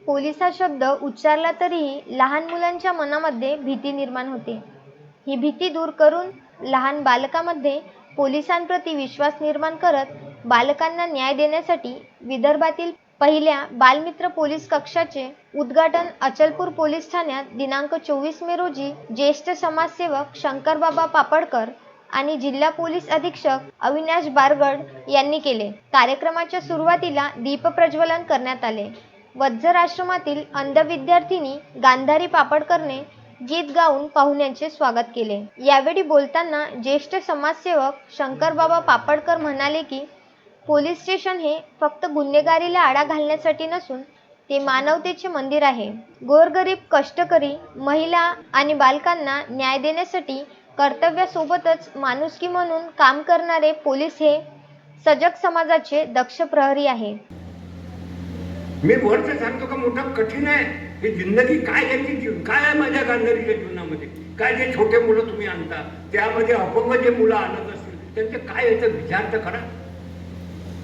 Police हा शब्द उच्चारला तरीही लहान मुलांच्या मनामध्ये भीती निर्माण होते. ही भीती दूर करून लहान बालकामध्ये पोलिसांप्रती विश्वास निर्माण करत बालकांना न्याय देण्यासाठी विदर्भातील पहिल्या बालमित्र पोलीस कक्षाचे उद्घाटन अचलपूर पोलीस ठाण्यात दिनांक चोवीस मे रोजी ज्येष्ठ समाजसेवक शंकरबाबा पापडकर आणि जिल्हा पोलीस अधीक्षक अविनाश बारगड यांनी केले. कार्यक्रमाच्या सुरुवातीला दीपप्रज्वलन करण्यात आले. वज्जर आश्रमातील अंध विद्यार्थिनी गांधारी पापडकरने गीत गाऊन पाहुण्यांचे स्वागत केले. यावेळी बोलताना ज्येष्ठ समाजसेवक शंकरबाबा पापडकर म्हणाले की पोलीस स्टेशन हे फक्त गुन्हेगारीला आळा घालण्यासाठी नसून ते मानवतेचे मंदिर आहे. गोरगरीब कष्टकरी महिला आणि बालकांना न्याय देण्यासाठी कर्तव्यासोबतच माणुसकी म्हणून काम करणारे पोलीस हे सजग समाजाचे दक्ष प्रहरी आहे. मी वरचं सांगतो का मोठं कठीण आहे. ही जिंदगी काय यांची काय आहे माझ्या गांधारीच्या जीवनामध्ये? काय जे छोटे मुलं तुम्ही आणता त्यामध्ये अपंग जे मुलं आणत असतील त्यांचे काय याचा विचार तर करा.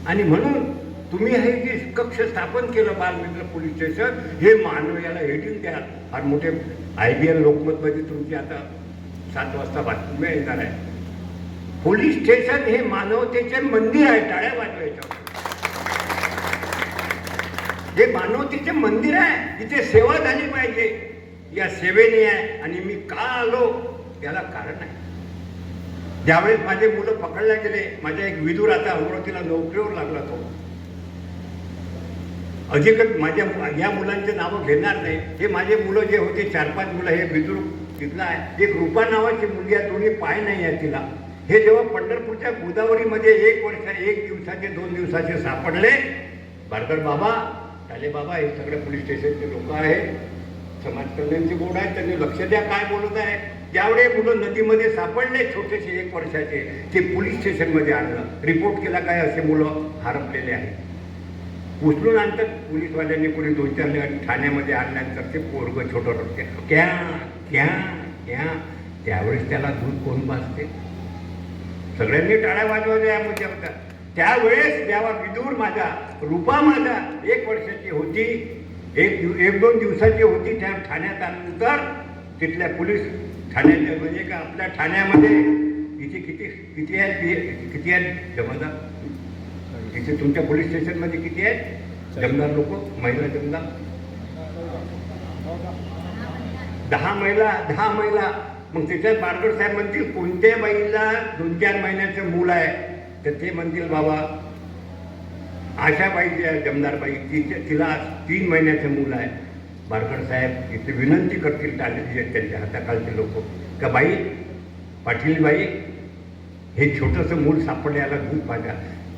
आणि म्हणून तुम्ही हे जे कक्ष स्थापन केलं बालमित्र पोलीस स्टेशन हे मानव याला हेडिंग द्या. फार मोठे आय बी एल लोकमतमध्ये तुमची आता सात वाजता बातम्या येणार आहे. पोलीस स्टेशन हे मानवतेचे मंदिर आहे टाळ्या वाजवायच्या. हे मानवतेचे मंदिर आहे इथे सेवा झाली पाहिजे. या सेवेने आहे आणि मी का आलो याला कारण आहे ज्यावेळेस माझे मुलं पकडल्या गेले माझ्या एक विदूर आता अमरावतीला नोकरीवर लागला तो. अधिकच माझ्या या मुलांचे नावं घेणार नाही. हे माझे मुलं जे होते चार पाच मुलं हे विदूर तिथला आहे. एक रुपा नावाची मुलगी आहे दोन्ही पाय नाही आहे तिला. हे जेव्हा पंढरपूरच्या गोदावरीमध्ये एक वर्ष एक दिवसाचे दोन दिवसाचे सापडले बारकर बाबा अरे बाबा हे सगळे पोलीस स्टेशनचे लोक आहेत. समाज कल्याणचे बोर्ड आहेत. त्यांनी लक्ष द्या काय बोलत आहे त्यावेळे मुलं नदीमध्ये सापडले छोटेसे एक वर्षाचे ते पोलीस स्टेशनमध्ये आणलं. रिपोर्ट केला काय असे मुलं हरपलेले आहेत. उचलून आणतात पोलीसवाल्यांनी कोणी दोन चार ठाण्यामध्ये आणल्यानंतर ते पोरग छोटं रडते. क्या क्या क्या? त्यावेळेस त्याला दूध कोण पाजते? सगळ्यांनी टाळ्या वाजवायच्या या मुद्द्यावर त्यावेळेस जेव्हा विदूर माझा रूपा माझा एक वर्षाची होती एक दिव एक दोन दिवसाची होती त्या ठाण्यात आल्यानंतर तिथल्या पोलीस ठाण्याच्या म्हणजे का आपल्या ठाण्यामध्ये इथे किती किती आहेत किती आहेत जमादार? इथे तुमच्या पोलीस स्टेशनमध्ये किती आहेत? जमदार लोक महिला जमदार? दहा महिला दहा महिला. मग त्याच्यात बारगड साहेब म्हणतील कोणत्या बाईला दोन चार महिन्याचं मूल आहे? तर ते म्हणतील बाबा आशा पाहिजे जमदारबाई तिचे तिला तीन महिन्याचं मूल आहे. बारकड साहेब इथे विनंती करतील टाले त्यांच्या हाताखालचे लोक. का बाई पाटील बाई हे छोटंसं मूल सापडल्याला दूध पाजा.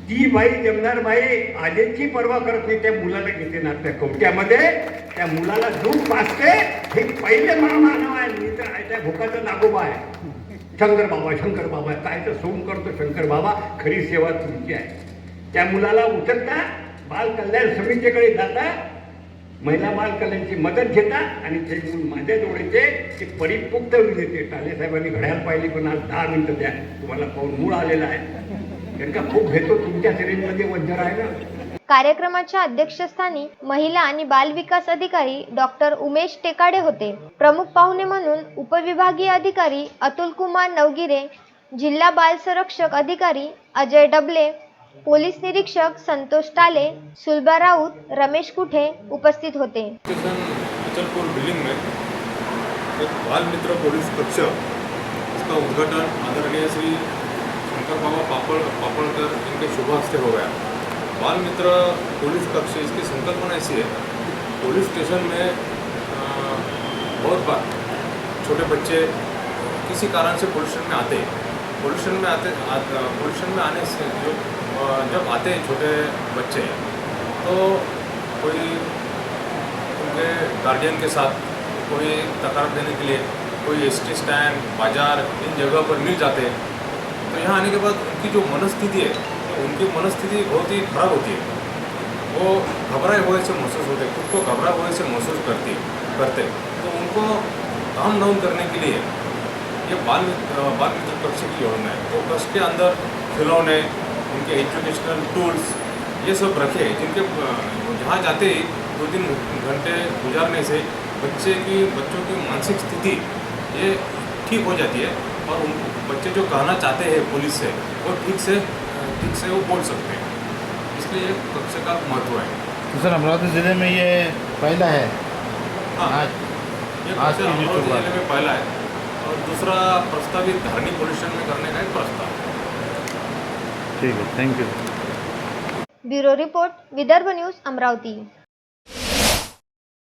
ती बाई जमदारबाई आजेची पर्वा करत नाही त्या मुलाला घेते ना त्या कवट्यामध्ये. त्या मुलाला दूध पाजते. हे पहिले मानव आहे मी तर भुकाचा त्या भोकाचा नागोबा आहे. शंकर बाबा शंकर बाबा काय तर सोम करतो शंकर बाबा खरी सेवा तुमची आहे. त्या मुलाला उचलता बाल कल्याण समितीकडे जाता महिला बाल कल्याणची मदत घेता आणि ते माझे माझ्या डोळ्याचे ते परिपुक्त देते टाले साहेबांनी घड्याळ पाहिली पण आज दहा मिनिटं द्या. तुम्हाला पाहून मूळ आलेला आहे. त्यांना खूप घेतो तुमच्या शरीरमध्ये वंजर आहे ना. कार्यक्रमाच्या अध्यक्षस्थानी महिला आणि बाल विकास अधिकारी डॉक्टर उमेश टेकाडे होते. प्रमुख पाहुणे म्हणून उपविभागीय अधिकारी अतुल कुमार नवगिरे जिल्हा बाल संरक्षक अधिकारी अजय डबले पोलीस निरीक्षक संतोष टाले सुलभा राऊत रमेश कुठे उपस्थित होते. अचलपुर बिल्डिंग में एक बाल मित्र पुलिस कक्ष उद्घाटन आदरणीय श्री शंकर बाबा पापड़ पापड़कर इनके शुभ हस्ते हो गया। बाल मित्र पुलिस कक्ष इसकी संकल्पना ऐसी है पुलिस स्टेशन में बहुत बार छोटे बच्चे किसी कारण से पुलिस स्टेशन में आते हैं। पुलिस स्टेशन में आते स्टेशन में आने से जो जब आते हैं छोटे बच्चे तो कोई उनके गार्जियन के साथ कोई तकरार देने के लिए कोई एस टी स्टैंड बाज़ार इन जगह पर मिल जाते हैं। तो यहाँ आने के बाद उनकी जो मनस्थिति है उनकी मनस्थिति बहुत ही खराब होती है। वो घबराए हुए से महसूस होते खुद को घबराए हुए से महसूस करती, करते तो उनको काम डाउन करने के लिए ये बाल बाल मित्र कक्ष की योजना है तो कक्ष के अंदर खिलौने, उनके एजुकेशनल टूल्स, ये सब रखे जिनके, जहाँ जाते ही दो तीन घंटे गुजारने से बच्चे की, बच्चों की मानसिक स्थिति ये ठीक हो जाती है और उन, बच्चे जो कहना चाहते हैं पुलिस से, वो ठीक से ठीक से वो बोल सकते हैं। इसलिए ये कक्षा का महत्व है। तो सर अमरावती ज़िले में ये पहला है? हाँ। आज। ये आज कक्षा अमरावती ज़िले में पहला है। और दूसरा प्रस्तावित धारनी पुलिस पोल्यूशन में करने का एक प्रस्ताव ठीक है thank you bureau report Vidarbha news Amravati.